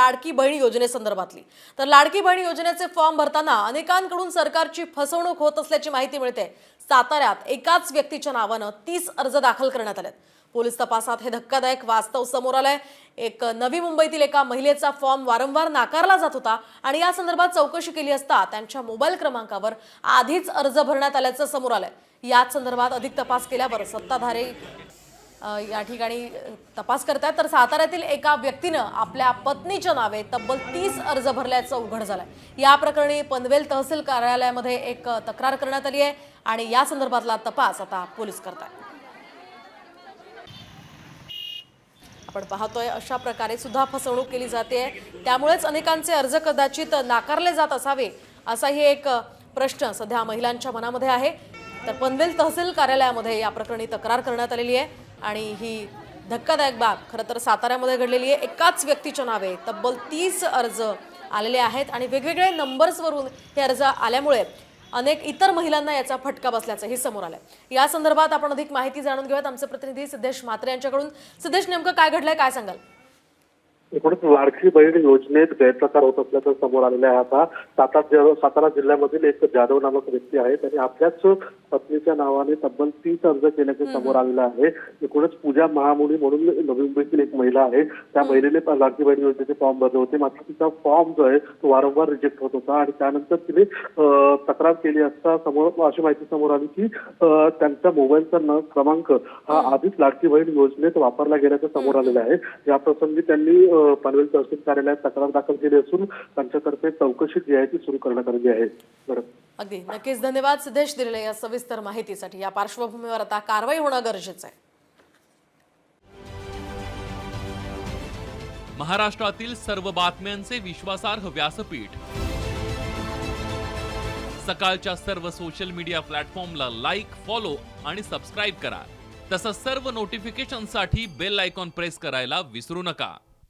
लाडकी बहीण योजनेसंदर्भातली. तर लाडकी बहीण योजनेचे फॉर्म भरताना अनेकांकडून सरकारची फसवणूक होत असल्याची माहिती मिळते. साताऱ्यात एकाच व्यक्तीच्या नावानं तीस अर्ज दाखल करण्यात आलेत. पोलीस तपासात हे धक्कादायक वास्तव समोर आलंय. एक नवी मुंबईतील एका महिलेचा फॉर्म वारंवार नाकारला जात होता आणि या संदर्भात चौकशी केली असता त्यांच्या मोबाईल क्रमांकावर आधीच अर्ज भरण्यात आल्याचं समोर आलंय. याच संदर्भात अधिक तपास केल्यावर सत्ताधारी या ठिकाणी तपास करतायत. तर साताऱ्यातील एका व्यक्तीनं आपल्या पत्नीच्या नावे तब्बल तीस अर्ज भरल्याचं उघड झालंय. या प्रकरणी पनवेल तहसील कार्यालयामध्ये एक तक्रार करण्यात आली आहे आणि या संदर्भातला तपास आता पोलीस करतायत. आपण पाहतोय अशा प्रकारे सुद्धा फसवणूक केली जाते. त्यामुळेच अनेकांचे अर्ज कदाचित नाकारले जात असावे असाही एक प्रश्न सध्या महिलांच्या मनामध्ये आहे. तर पनवेल तहसील कार्यालयामध्ये या प्रकरणी तक्रार करण्यात आलेली आहे. आणि ही धक्कादायक बाब खरं तर साताऱ्यामध्ये घडलेली आहे. एकाच व्यक्तीच्या नावे तब्बल तीस अर्ज आलेले आहेत आणि वेगवेगळे नंबर्सवरून हे अर्ज आल्यामुळे अनेक इतर महिलांना याचा फटका बसल्याचंही समोर आलंय. या संदर्भात आपण अधिक माहिती जाणून घेऊयात. आमचे प्रतिनिधी सिद्धेश म्हात्रे यांच्याकडून. सिद्धेश नेमकं काय घडलंय? काय सांगाल? एकूणच लाडकी बहीण योजनेत गैरप्रकार होत असल्याचं समोर आलेलं आहे आता. सातारा सातारा जिल्ह्यामधील एक जाधव नामक व्यक्ती आहे. त्यांनी आपल्याच पत्नीच्या नावाने तब्बल तीस अर्ज केल्याचे समोर आलेलं आहे. एकूणच पूजा महामुनी म्हणून नवी मुंबईतील एक महिला आहे. त्या महिलेने लाडकी बहीण योजनेचे फॉर्म भरले होते. मात्र तिचा फॉर्म जो आहे तो वारंवार रिजेक्ट होत होता आणि त्यानंतर तिने तक्रार केली असता समोर अशी माहिती समोर आली की त्यांचा मोबाईलचा न- क्रमांक हा आधीच लाडकी बहीण योजनेत वापरला गेल्याचं समोर आलेलं आहे. या प्रसंगी त्यांनी पनवेल तहसील कार्यालयात तक्रार दाखल केली असून त्यांच्यातर्फे चौकशी जी आहे ती सुरू करण्यात आलेली आहे. अगदी. नक्कीच. धन्यवाद सिद्धेश दिलेल्या या सविस्तर माहितीसाठी. या पार्श्वभूमीवर आता कारवाई होणं गरजेचं आहे. महाराष्ट्रातील सर्व बातम्यांचे विश्वासार्ह व्यासपीठ. सकाळच्या सर्व सोशल मीडिया प्लॅटफॉर्मला लाईक फॉलो आणि सबस्क्राईब करा. तसंच सर्व नोटिफिकेशनसाठी बेल आयकॉन प्रेस करायला विसरू नका.